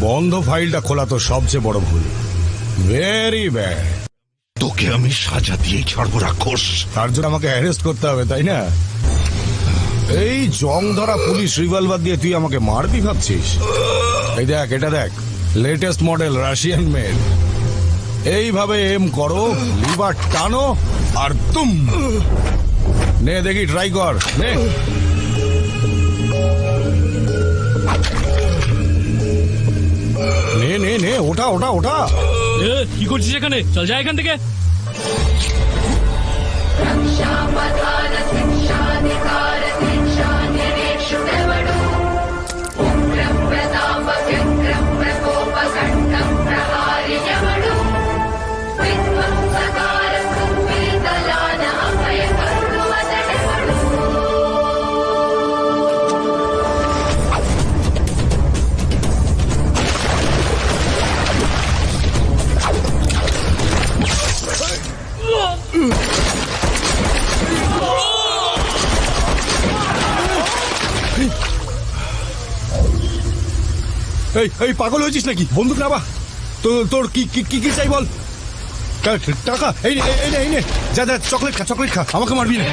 বন্ধ ফাইলটা খোলা তো সবচেয়ে বড় ভুল। ভেরি ব্যাড তোকে আমি সাজা দিয়ে ছাড়বো রাক্ষস। তার জন্য আমাকে অ্যারেস্ট করতে হবে তাই না? এই জং ধরা পুলিশ রিভলভার দিয়ে তুই আমাকে মারবি ভাবছিস? এই দেখ এটা দেখ। লেটেস্ট মডেল রাশিয়ান মেড এইভাবে এম করো, লিভার টানো আর তুম। নে, দেখি ট্রাই কর। নে। নে নে ওটা ওটা ওটা কি করছিস এখানে? চল যা এখান থেকে। এই এই পাগল হয়েছিস নাকি? বন্দুক নাবা তোর তোর কি কি কি চাই বল? টাকা। এই এই নে এই নে। যা যা, চকলেট খা চকলেট খা। আমাকে মারবি না।